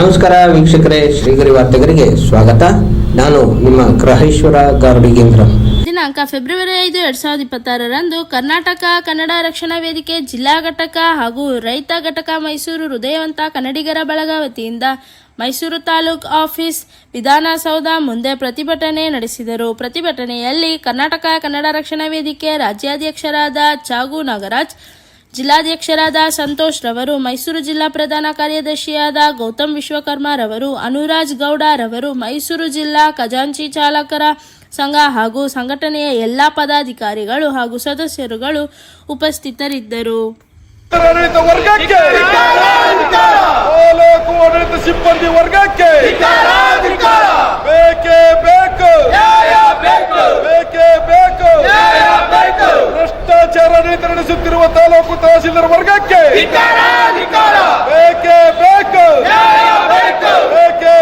ನಮಸ್ಕಾರ ವೀಕ್ಷಕರೇ, ಶ್ರೀಗರಿ ವಾರ್ತೆಗರಿಗೆ ಸ್ವಾಗತ. ನಾನು ನಿಮ್ಮ ಗ್ರಹೇಶ್ವರ ಗಾರ್ಡಿಗೇಂದ್ರ. ದಿನಾಂಕ ಫೆಬ್ರವರಿ ಐದು, ಎರಡ್ ಸಾವಿರದ ಇಪ್ಪತ್ತಾರರಂದು ಕರ್ನಾಟಕ ಕನ್ನಡ ರಕ್ಷಣಾ ವೇದಿಕೆ ಜಿಲ್ಲಾ ಘಟಕ ಹಾಗೂ ರೈತ ಘಟಕ ಮೈಸೂರು ಹೃದಯವಂತ ಕನ್ನಡಿಗರ ಬಳಗ ವತಿಯಿಂದ ಮೈಸೂರು ತಾಲೂಕ್ ಆಫೀಸ್ ವಿಧಾನಸೌಧ ಮುಂದೆ ಪ್ರತಿಭಟನೆ ನಡೆಸಿದರು. ಪ್ರತಿಭಟನೆಯಲ್ಲಿ ಕರ್ನಾಟಕ ಕನ್ನಡ ರಕ್ಷಣಾ ವೇದಿಕೆ ರಾಜ್ಯಾಧ್ಯಕ್ಷರಾದ ಚಾಗು ನಾಗರಾಜ್ ಜಿಲ್ಲಾಧ್ಯಕ್ಷರಾದ ಸಂತೋಷ್ ರವರು, ಮೈಸೂರು ಜಿಲ್ಲಾ ಪ್ರಧಾನ ಕಾರ್ಯದರ್ಶಿಯಾದ ಗೌತಮ್ ವಿಶ್ವಕರ್ಮ ರವರು, ಅನುರಾಜ್ ಗೌಡ ರವರು, ಮೈಸೂರು ಜಿಲ್ಲಾ ಖಜಾಂಚಿ ಚಾಲಕರ ಸಂಘ ಹಾಗೂ ಸಂಘಟನೆಯ ಎಲ್ಲಾ ಪದಾಧಿಕಾರಿಗಳು ಹಾಗೂ ಸದಸ್ಯರುಗಳು ಉಪಸ್ಥಿತರಿದ್ದರು. ಭ್ರಷ್ಟಾಚಾರ ನೀತಿ ನಡೆಸುತ್ತಿರುವ ತಾಲೂಕು ತಹಸೀಲ್ದಾರ್ ವರ್ಗಕ್ಕೆ. ಬೇಕೇ ಬೇಕು. ಬೇಕೇ.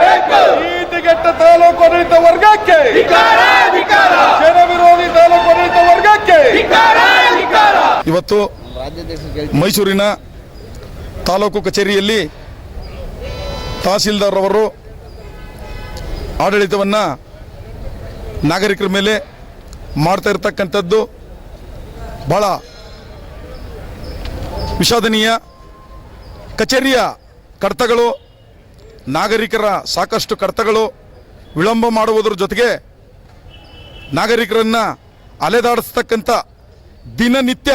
ಬೇಕು ನೀತಿಗೆಟ್ಟ ತಾಲೂಕು ಆಡಳಿತ ವರ್ಗಕ್ಕೆ. ಜನ ವಿರೋಧಿ ತಾಲೂಕು ಆಡಳಿತ ವರ್ಗಕ್ಕೆ. ಇವತ್ತು ಮೈಸೂರಿನ ತಾಲೂಕು ಕಚೇರಿಯಲ್ಲಿ ತಹಸೀಲ್ದಾರ್ ಅವರು ಆಡಳಿತವನ್ನು ನಾಗರಿಕರ ಮೇಲೆ ಮಾಡ್ತಾ ಇರ್ತಕ್ಕಂಥದ್ದು ಭಾಳ ವಿಷಾದನೀಯ. ಕಚೇರಿಯ ಕಡತಗಳು ನಾಗರಿಕರ ಸಾಕಷ್ಟು ಕಡತಗಳು ವಿಳಂಬ ಮಾಡುವುದರ ಜೊತೆಗೆ ನಾಗರಿಕರನ್ನು ಅಲೆದಾಡಿಸ್ತಕ್ಕಂಥ ದಿನನಿತ್ಯ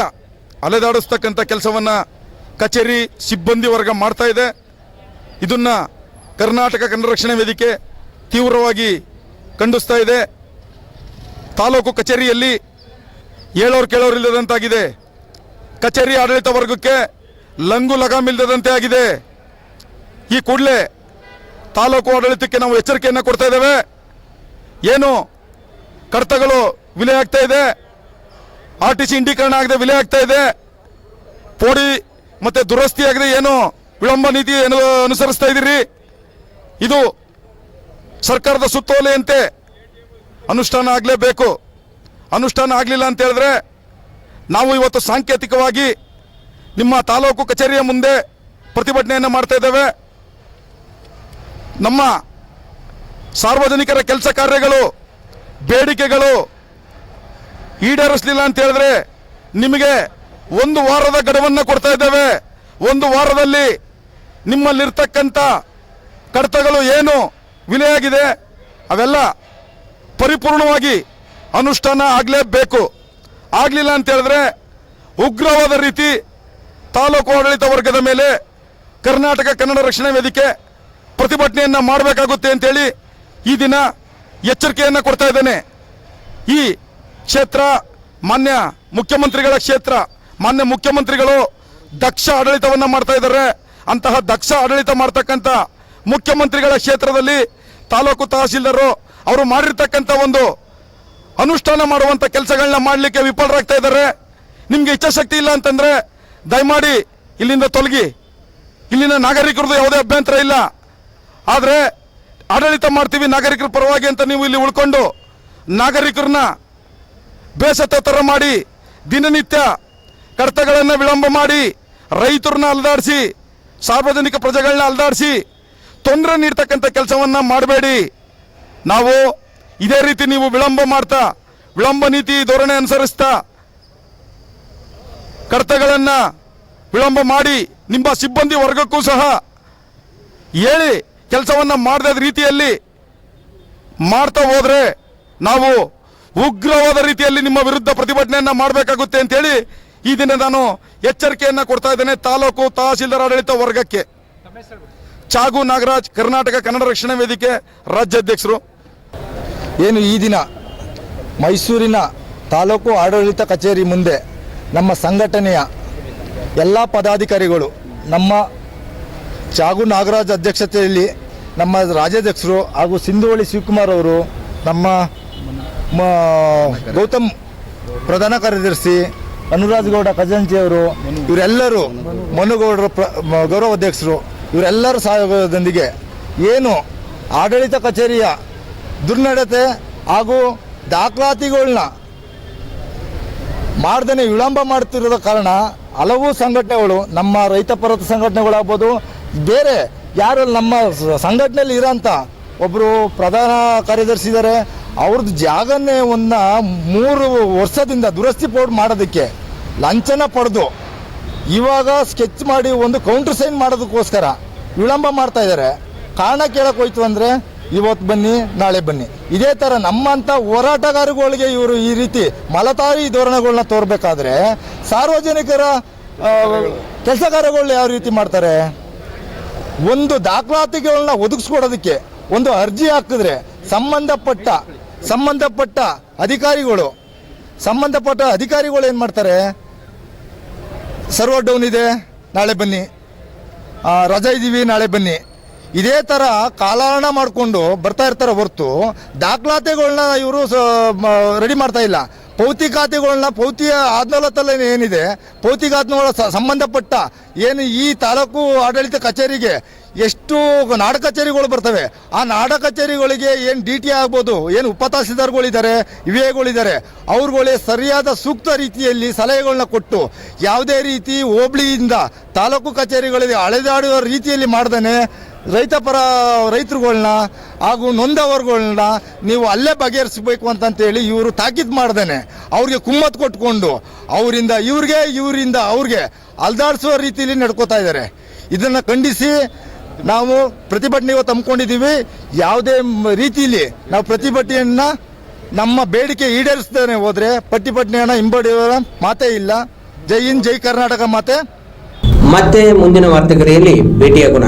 ಅಲೆದಾಡಿಸ್ತಕ್ಕಂಥ ಕೆಲಸವನ್ನು ಕಚೇರಿ ಸಿಬ್ಬಂದಿ ವರ್ಗ ಮಾಡ್ತಾ ಇದೆ. ಇದನ್ನು ಕರ್ನಾಟಕ ಕನ್ನಡ ರಕ್ಷಣಾ ವೇದಿಕೆ ತೀವ್ರವಾಗಿ ಖಂಡಿಸ್ತಾ ಇದೆ. ತಾಲೂಕು ಕಚೇರಿಯಲ್ಲಿ ಹೇಳೋರು ಕೇಳೋರು ಇಲ್ಲದಂತಾಗಿದೆ. ಕಚೇರಿ ಆಡಳಿತ ವರ್ಗಕ್ಕೆ ಲಂಗು ಲಗಾಮ್ ಇಲ್ಲದಂತೆ ಆಗಿದೆ. ಈ ಕೂಡಲೇ ತಾಲೂಕು ಆಡಳಿತಕ್ಕೆ ನಾವು ಎಚ್ಚರಿಕೆಯನ್ನು ಕೊಡ್ತಾ ಇದ್ದೇವೆ. ಏನು ಕಡತಗಳು ವಿಲೆ ಆಗ್ತಾ ಇದೆ. ಆರ್ ಟಿ ಸಿ ಇಂಡೀಕರಣ ಆಗದೆ ವಿಲೆ ಆಗ್ತಾ ಇದೆ. ಪೋಡಿ ಮತ್ತೆ ದುರಸ್ತಿ ಆಗದೆ ಏನು ವಿಳಂಬ ನೀತಿ ಅನುಸರಿಸ್ತಾ ಇದ್ದೀರಿ? ಇದು ಸರ್ಕಾರದ ಸುತ್ತೋಲೆಯಂತೆ ಅನುಷ್ಠಾನ ಆಗಲೇಬೇಕು. ಅನುಷ್ಠಾನ ಆಗಲಿಲ್ಲ ಅಂತ ಹೇಳಿದ್ರೆ ನಾವು ಇವತ್ತು ಸಾಂಕೇತಿಕವಾಗಿ ನಿಮ್ಮ ತಾಲೂಕು ಕಚೇರಿಯ ಮುಂದೆ ಪ್ರತಿಭಟನೆಯನ್ನು ಮಾಡ್ತಾ ಇದ್ದೇವೆ. ನಮ್ಮ ಸಾರ್ವಜನಿಕರ ಕೆಲಸ ಕಾರ್ಯಗಳು, ಬೇಡಿಕೆಗಳು ಈಡೇರಿಸಲಿಲ್ಲ ಅಂತ ಹೇಳಿದ್ರೆ ನಿಮಗೆ ಒಂದು ವಾರದ ಗಡುವನ್ನು ಕೊಡ್ತಾ ಇದ್ದೇವೆ. ಒಂದು ವಾರದಲ್ಲಿ ನಿಮ್ಮಲ್ಲಿರ್ತಕ್ಕಂಥ ಕಡತಗಳು ಏನು ವಿಲೆಯಾಗಿದೆ ಅವೆಲ್ಲ ಪರಿಪೂರ್ಣವಾಗಿ ಅನುಷ್ಠಾನ ಆಗಲೇಬೇಕು. ಆಗಲಿಲ್ಲ ಅಂತ ಹೇಳಿದ್ರೆ ಉಗ್ರವಾದ ರೀತಿ ತಾಲೂಕು ಆಡಳಿತ ವರ್ಗದ ಮೇಲೆ ಕರ್ನಾಟಕ ಕನ್ನಡ ರಕ್ಷಣಾ ವೇದಿಕೆ ಪ್ರತಿಭಟನೆಯನ್ನು ಮಾಡಬೇಕಾಗುತ್ತೆ ಅಂತೇಳಿ ಈ ದಿನ ಎಚ್ಚರಿಕೆಯನ್ನು ಕೊಡ್ತಾ ಇದ್ದೇನೆ. ಈ ಕ್ಷೇತ್ರ ಮಾನ್ಯ ಮುಖ್ಯಮಂತ್ರಿಗಳ ಕ್ಷೇತ್ರ, ಮಾನ್ಯ ಮುಖ್ಯಮಂತ್ರಿಗಳು ದಕ್ಷ ಆಡಳಿತವನ್ನು ಮಾಡ್ತಾ ಇದ್ದಾರೆ. ಅಂತಹ ದಕ್ಷ ಆಡಳಿತ ಮಾಡ್ತಕ್ಕಂಥ ಮುಖ್ಯಮಂತ್ರಿಗಳ ಕ್ಷೇತ್ರದಲ್ಲಿ ತಾಲೂಕು ತಹಸೀಲ್ದಾರು ಅವರು ಮಾಡಿರ್ತಕ್ಕಂಥ ಒಂದು ಅನುಷ್ಠಾನ ಮಾಡುವಂಥ ಕೆಲಸಗಳನ್ನ ಮಾಡಲಿಕ್ಕೆ ವಿಫಲರಾಗ್ತಾ ಇದ್ದಾರೆ. ನಿಮಗೆ ಇಚ್ಛಾಶಕ್ತಿ ಇಲ್ಲ ಅಂತಂದ್ರೆ ದಯಮಾಡಿ ಇಲ್ಲಿಂದ ತೊಲಗಿ. ಇಲ್ಲಿನ ನಾಗರಿಕರದ್ದು ಯಾವುದೇ ಅಭ್ಯಂತರ ಇಲ್ಲ. ಆದರೆ ಆಡಳಿತ ಮಾಡ್ತೀವಿ ನಾಗರಿಕರ ಪರವಾಗಿ ಅಂತ ನೀವು ಇಲ್ಲಿ ಉಳ್ಕೊಂಡು ನಾಗರಿಕರನ್ನ ಬೇಸತ್ತ ಥರ ಮಾಡಿ ದಿನನಿತ್ಯ ಕಡತಗಳನ್ನು ವಿಳಂಬ ಮಾಡಿ ರೈತರನ್ನ ಅಲ್ದಾಡಿಸಿ, ಸಾರ್ವಜನಿಕ ಪ್ರಜೆಗಳನ್ನ ಅಲ್ದಾಡಿಸಿ ತೊಂದರೆ ನೀಡ್ತಕ್ಕಂಥ ಕೆಲಸವನ್ನು ಮಾಡಬೇಡಿ. ನಾವು ಇದೇ ರೀತಿ ನೀವು ವಿಳಂಬ ಮಾಡ್ತಾ, ವಿಳಂಬ ನೀತಿ ಧೋರಣೆ ಅನುಸರಿಸ್ತಾ ಕಡತಗಳನ್ನು ವಿಳಂಬ ಮಾಡಿ, ನಿಮ್ಮ ಸಿಬ್ಬಂದಿ ವರ್ಗಕ್ಕೂ ಸಹ ಹೇಳಿ ಕೆಲಸವನ್ನು ಮಾಡದ ರೀತಿಯಲ್ಲಿ ಮಾಡ್ತಾ ಹೋದರೆ ನಾವು ಉಗ್ರವಾದ ರೀತಿಯಲ್ಲಿ ನಿಮ್ಮ ವಿರುದ್ಧ ಪ್ರತಿಭಟನೆಯನ್ನು ಮಾಡಬೇಕಾಗುತ್ತೆ ಅಂತೇಳಿ ಈ ದಿನ ನಾನು ಎಚ್ಚರಿಕೆಯನ್ನು ಕೊಡ್ತಾ ಇದ್ದೇನೆ ತಾಲೂಕು ತಹಸೀಲ್ದಾರ್ ಆಡಳಿತ ವರ್ಗಕ್ಕೆ. ಚಾಗು ನಾಗರಾಜ್, ಕರ್ನಾಟಕ ಕನ್ನಡ ರಕ್ಷಣಾ ವೇದಿಕೆ ರಾಜ್ಯಾಧ್ಯಕ್ಷರು. ಏನು ಈ ದಿನ ಮೈಸೂರಿನ ತಾಲೂಕು ಆಡಳಿತ ಕಚೇರಿ ಮುಂದೆ ನಮ್ಮ ಸಂಘಟನೆಯ ಎಲ್ಲ ಪದಾಧಿಕಾರಿಗಳು, ನಮ್ಮ ಚಾಗು ನಾಗರಾಜ್ ಅಧ್ಯಕ್ಷತೆಯಲ್ಲಿ ನಮ್ಮ ರಾಜ್ಯಾಧ್ಯಕ್ಷರು ಹಾಗೂ ಸಿಂಧುವಳಿ ಶಿವಕುಮಾರ್ ಅವರು, ನಮ್ಮ ಗೌತಮ್ ಪ್ರಧಾನ ಕಾರ್ಯದರ್ಶಿ ಅನುರಾಜ್ ಗೌಡ ಖಜಾಂಚಿ ಅವರು, ಇವರೆಲ್ಲರೂ ಮನುಗೌಡರ ಪ್ರ ಗೌರವ ಅಧ್ಯಕ್ಷರು ಇವರೆಲ್ಲರ ಸಹಯೋಗದೊಂದಿಗೆ ಏನು ಆಡಳಿತ ಕಚೇರಿಯ ದುರ್ನಡತೆ ಹಾಗೂ ದಾಖಲಾತಿಗಳನ್ನ ಮಾಡ್ದೇ ವಿಳಂಬ ಮಾಡ್ತಿರೋದ ಕಾರಣ ಹಲವು ಸಂಘಟನೆಗಳು, ನಮ್ಮ ರೈತ ಪರತ ಸಂಘಟನೆಗಳಾಗ್ಬೋದು, ಬೇರೆ ಯಾರು ನಮ್ಮ ಸಂಘಟನೆಯಲ್ಲಿ ಇರೋಂಥ ಒಬ್ಬರು ಪ್ರಧಾನ ಕಾರ್ಯದರ್ಶಿ ಇದ್ದಾರೆ ಅವ್ರದ್ದು ಜಾಗನೇ ಒಂದ ಮೂರು ವರ್ಷದಿಂದ ದುರಸ್ತಿ ಪೋರ್ಟ್ ಮಾಡೋದಕ್ಕೆ ಲಂಚನ ಪಡೆದು ಇವಾಗ ಸ್ಕೆಚ್ ಮಾಡಿ ಒಂದು ಕೌಂಟರ್ ಸೈನ್ ಮಾಡೋದಕ್ಕೋಸ್ಕರ ವಿಳಂಬ ಮಾಡ್ತಾ ಇದ್ದಾರೆ. ಕಾರಣ ಕೇಳಕ್ಕೆ ಹೋಯ್ತು ಅಂದರೆ ಇವತ್ತು ಬನ್ನಿ, ನಾಳೆ ಬನ್ನಿ. ಇದೇ ಥರ ನಮ್ಮಂಥ ಹೋರಾಟಗಾರಗಳಿಗೆ ಇವರು ಈ ರೀತಿ ಮಲತಾರಿ ಧೋರಣೆಗಳನ್ನ ತೋರ್ಬೇಕಾದ್ರೆ ಸಾರ್ವಜನಿಕರ ಕೆಲಸ ಯಾವ ರೀತಿ ಮಾಡ್ತಾರೆ? ಒಂದು ದಾಖಲಾತಿಗಳನ್ನ ಒದಗಿಸ್ಕೊಡೋದಕ್ಕೆ, ಒಂದು ಅರ್ಜಿ ಹಾಕಿದ್ರೆ ಸಂಬಂಧಪಟ್ಟ ಸಂಬಂಧಪಟ್ಟ ಅಧಿಕಾರಿಗಳು ಸಂಬಂಧಪಟ್ಟ ಅಧಿಕಾರಿಗಳು ಏನು ಮಾಡ್ತಾರೆ? ಸರ್ವರ್ ಡೌನ್ ಇದೆ, ನಾಳೆ ಬನ್ನಿ. ರಜಾ ಇದ್ದೀವಿ ನಾಳೆ ಬನ್ನಿ. ಇದೇ ಥರ ಕಾಲಹರಣ ಮಾಡಿಕೊಂಡು ಬರ್ತಾ ಇರ್ತಾರೆ ಹೊರತು. ದಾಖಲಾತಿಗಳನ್ನ ಇವರು ರೆಡಿ ಮಾಡ್ತಾ ಇಲ್ಲ. ಪೌತಿ ಖಾತೆಗಳನ್ನ ಪೌತಿಯ ಆದ್ನೋಲತ್ತಲ್ಲಿ ಏನಿದೆ? ಪೌತಿ ಖಾತೆಗಳ ಸಂಬಂಧಪಟ್ಟ ಏನು ಈ ತಾಲೂಕು ಆಡಳಿತ ಕಚೇರಿಗೆ ಎಷ್ಟು ನಾಡ ಕಚೇರಿಗಳು ಬರ್ತವೆ? ಆ ನಾಡ ಕಚೇರಿಗಳಿಗೆ ಏನು ಡಿ ಟಿ ಆಗ್ಬೋದು? ಏನು ಉಪತಹಸೀಲ್ದಾರ್ಗಳಿದ್ದಾರೆ ಇವೆಗಳಿದ್ದಾರೆ ಅವ್ರುಗಳೇ ಸರಿಯಾದ ಸೂಕ್ತ ರೀತಿಯಲ್ಲಿ ಸಲಹೆಗಳನ್ನ ಕೊಟ್ಟು ಯಾವುದೇ ರೀತಿ ಹೋಬಳಿಯಿಂದ ತಾಲೂಕು ಕಚೇರಿಗಳಿಗೆ ಅಳೆದಾಡುವ ರೀತಿಯಲ್ಲಿ ಮಾಡ್ದೇ ರೈತ ಪರ ರೈತರುಗಳನ್ನ ಹಾಗೂ ನೊಂದವರುಗಳನ್ನ ನೀವು ಅಲ್ಲೇ ಬಗೆಹರಿಸಬೇಕು ಅಂತಂತೇಳಿ ಇವರು ತಾಕೀತು ಮಾಡ್ದೇನೆ. ಅವ್ರಿಗೆ ಕುಮ್ಮತ್ ಕೊಟ್ಕೊಂಡು ಅವರಿಂದ ಇವ್ರಿಗೆ, ಇವರಿಂದ ಅವ್ರಿಗೆ ಅಲ್ದಾಡಿಸುವ ರೀತಿಯಲ್ಲಿ ನಡ್ಕೋತಾ ಇದ್ದಾರೆ. ಇದನ್ನು ಖಂಡಿಸಿ ನಾವು ಪ್ರತಿಭಟನೆ ಇವತ್ತು ಹಮ್ಮಿಕೊಂಡಿದ್ದೀವಿ ಯಾವುದೇ ರೀತಿಯಲ್ಲಿ ನಾವು ಪ್ರತಿಭಟನೆಯನ್ನು ನಮ್ಮ ಬೇಡಿಕೆ ಈಡೇರಿಸ್ದೇನೆ ಹೋದರೆ ಪ್ರತಿಭಟನೆಯನ್ನು ಹಿಂಬಡಿಯುವ ಮಾತೇ ಇಲ್ಲ. ಜೈ ಹಿಂದ್, ಜೈ ಕರ್ನಾಟಕ ಮಾತೆ. ಮತ್ತೆ ಮುಂದಿನ ವಾರ್ತೆಗರಿಯಲ್ಲಿ ಭೇಟಿಯಾಗೋಣ.